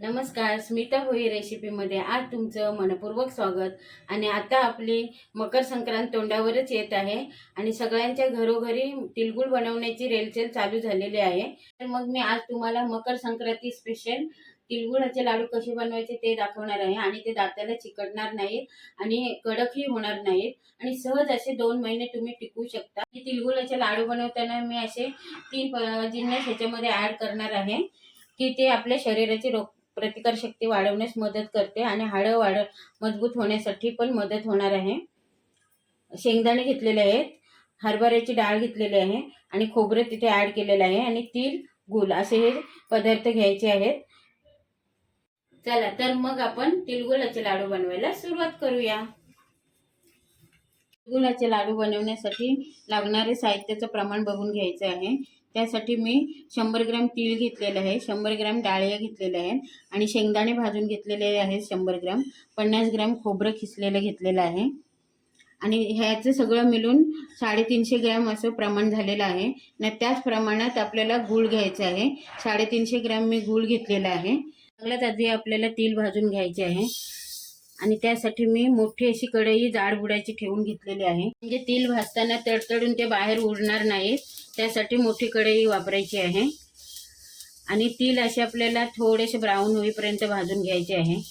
नमस्कार स्मिता होई रेसिपीमध्ये आज तुमचं मनपूर्वक स्वागत. आणि आता आपली मकर संक्रांत तोंडावरच येत आहे. आणि सगळ्यांच्या घरोघरी तिळगुळ बनवण्याची रेलचेल चालू झालेली आहे. तर मग मी आज तुम्हाला मकर संक्रांती स्पेशल तिळगुळाचे लाडू कसे बनवायचे ते दाखवणार आहे. आणि ते दाताला चिकटणार नाहीत आणि कडकही होणार नाहीत. आणि सहज असे दोन महिने तुम्ही टिकवू शकता. हे तिळगुळाचे लाडू बनवताना मी असे तीन प- जिन्नस ह्याच्यामध्ये ॲड करणार आहे की ते आपल्या शरीराची रोग प्रतिकारशक्ती वाढवण्यास मदत करते आणि हाडं वाढ मजबूत होण्यासाठी पण मदत होणार आहे. शेंगदाणे घेतलेले आहेत हरभऱ्याची डाळ घेतलेली आहे आणि खोबरं तिथे ॲड केलेलं आहे आणि तील गुल असे हे पदार्थ घ्यायचे आहेत. चला तर मग आपण तिळगुळाचे लाडू बनवायला सुरुवात करूया. तिळगुळाचे लाडू बनवण्यासाठी लागणारे साहित्याचं प्रमाण बघून घ्यायचं आहे. त्यासाठी मी शंभर ग्रॅम तीळ घेतलेलं आहे शंभर ग्रॅम डाळ्या घेतलेल्या आहेत आणि शेंगदाणे भाजून घेतलेले आहेत शंभर ग्रॅम पन्नास ग्रॅम खोबरं खिसलेलं घेतलेलं आहे. आणि ह्याचं सगळं मिळून साडेतीनशे ग्रॅम असं प्रमाण झालेलं आहे. न त्याच प्रमाणात आपल्याला गूळ घ्यायचं आहे. साडेतीनशे ग्रॅम मी गूळ घेतलेला आहे. सगळ्यात आधी आपल्याला तीळ भाजून घ्यायचे आहे. आणि त्यासाठी मी मोठी अशी कढई जाड बुडायची ठेवून घेतलेली आहे. म्हणजे तेल भाजताना तडतडून ते बाहेर उडणार नाहीत त्यासाठी मोठी कढई वापरायची आहे. आणि तेल असे आपल्याला थोडेसे ब्राऊन होईपर्यंत भाजून घ्यायचे आहे.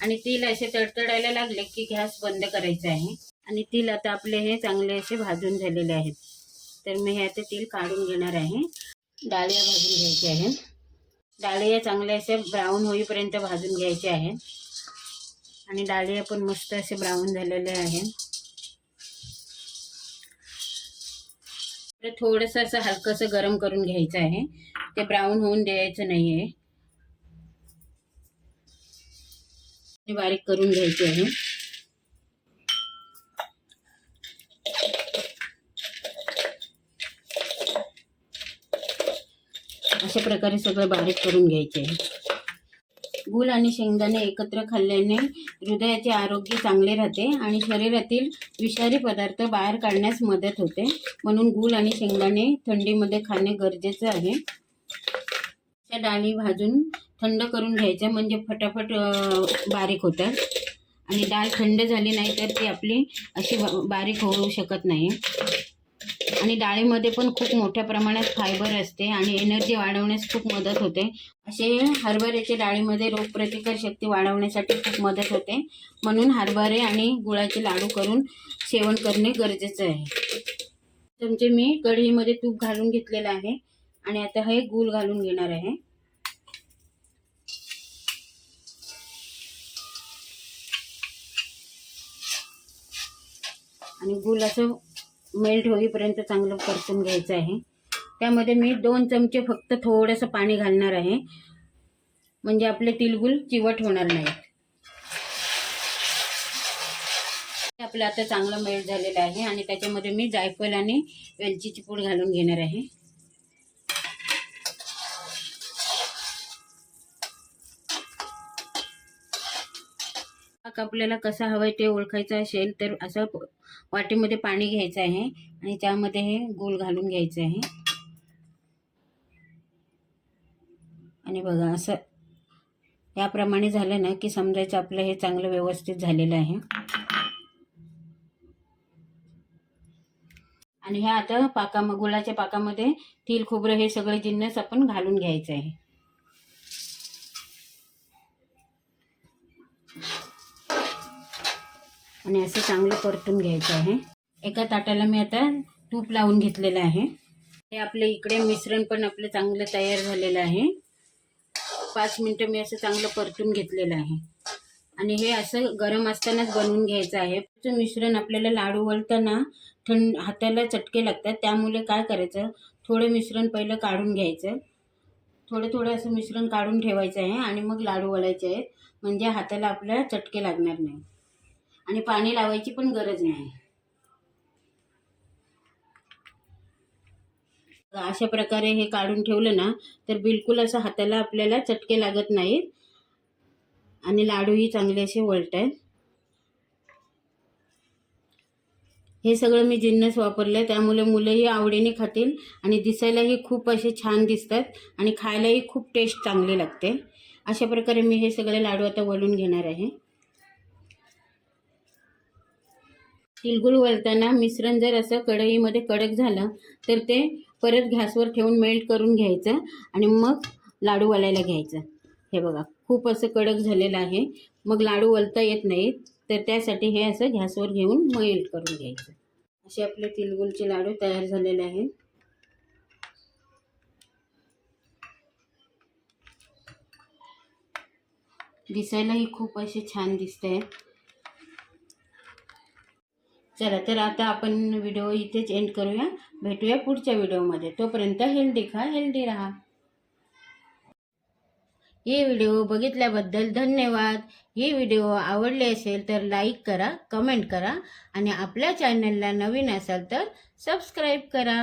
आणि तेल असे तडतडायला लागले की गॅस बंद करायचा आहे. आणि तेल आता आपले हे चांगले असे भाजून झालेले आहेत. तर मी हे आता तेल काढून घेणार आहे. डाळ्या भाजून घ्यायचे आहेत. डाळ्या चांगल्या असे ब्राऊन होईपर्यंत भाजून घ्यायचे आहेत. आणि डाळी पण मस्त असे ब्राऊन झालेले आहे थोडंसं असं हलकंसं गरम करून घ्यायचं आहे. ते ब्राऊन होऊन द्यायचं नाही आहे बारीक करून घ्यायचे आहे. अशा प्रकारे सगळं बारीक करून घ्यायचे आहे. गुळ आणि शेंगदाणे एकत्र खाल्ल्याने हृदयाचे आरोग्य चांगले राहते आणि शरीरातील विषारी पदार्थ बाहेर काढण्यास मदत होते. म्हणून गुळ आणि शेंगदाणे थंडीमध्ये खाणे गरजेचं आहे. त्या डाळी भाजून थंड करून घ्यायच्या म्हणजे फटाफट बारीक होतात. आणि डाळ थंड झाली नाही तर ती आपली अशी बा- बारीक होऊ शकत नाही. आणि डाळीमध्ये पण खूप मोठ्या प्रमाणात फायबर असते आणि एनर्जी वाढवण्यास खूप मदत होते. असे हरभऱ्याच्या डाळीमध्ये रोगप्रतिकार शक्ती वाढवण्यासाठी खूप मदत होते. म्हणून हरभरे आणि गुळाचे लाडू करून सेवन करणे गरजेचं आहे. चमचे मी कढईमध्ये तूप घालून घेतलेलं आहे आणि आता हे गुळ घालून घेणार आहे. आणि गुळ असं मेल्ट होईपर्यंत चांगलं परतून घ्यायचं आहे. त्यामध्ये मी दोन चमचे फक्त थोडंसं पाणी घालणार आहे. म्हणजे आपले तिलगुल चिवट होणार नाहीत. आपलं आता चांगलं मेल्ट झालेलं आहे आणि त्याच्यामध्ये मी जायफळ आणि वेलचीची पूड घालून घेणार आहे. पाक आपल्याला कसा हवाय ते ओळखायचं असेल तर असं वाटीमध्ये पाणी घ्यायचं आहे आणि त्यामध्ये हे गूळ घालून घ्यायचं आहे. आणि बघा असं याप्रमाणे झालं ना की समजायचं आपलं हे चांगलं व्यवस्थित झालेलं आहे. आणि ह्या आता पाका गुळाच्या पाकामध्ये तिल खोबरं हे सगळे जिन्नस आपण घालून घ्यायचं आहे. आणि असं चांगलं परतून घ्यायचं आहे. एका ताटाला मी आता तूप लावून घेतलेलं आहे. हे आपलं इकडे मिश्रण पण आपलं चांगलं तयार झालेलं आहे. पाच मिनटं मी असं चांगलं परतून घेतलेलं आहे. आणि हे असं गरम असतानाच बनवून घ्यायचं आहे. मिश्रण आपल्याला लाडू वळताना थंड हाताला चटके लागतात. त्यामुळे काय करायचं? थोडं मिश्रण पहिलं काढून घ्यायचं. थोडं थोडं असं मिश्रण काढून ठेवायचं आहे आणि मग लाडू वळायचे आहेत. म्हणजे हाताला आपल्याला चटके लागणार नाही. आणि पाणी लावायची पण गरज नाही. अशा प्रकारे हे काढून ठेवलं ना तर बिलकुल असं हाताला आपल्याला चटके लागत नाहीत. आणि लाडूही चांगले असे वळतात हे सगळं मी जिन्नस वापरलं त्यामुळे मुलंही आवडीने खातील आणि दिसायलाही खूप असे छान दिसतात आणि खायलाही खूप टेस्ट चांगली लागते. अशा प्रकारे मी हे सगळे लाडू आता वळून घेणार आहे. तिळगुळ वळताना मिश्रण जर असं कढईमध्ये कडक झालं तर ते परत गॅसवर ठेवून मेल्ट करून घ्यायचं आणि मग लाडू वालायला घ्यायचं. हे बघा खूप असं कडक झालेलं आहे. मग लाडू वलता येत नाहीत तर त्यासाठी हे असं गॅसवर घेऊन मेल्ट करून घ्यायचं. असे आपले तिळगुळचे लाडू तयार झालेले आहेत. दिसायलाही खूप असे छान दिसत आहेत चला तर आता आपण व्हिडिओ इथेच एंड करूया. भेटूया पुढच्या व्हिडिओमध्ये तोपर्यंत हेल्दी खा हेल्दी राहा. हे व्हिडिओ बघितल्याबद्दल धन्यवाद. हे व्हिडिओ आवडले असेल तर लाईक करा कमेंट करा आणि आपल्या चॅनलला नवीन असाल तर सबस्क्राईब करा.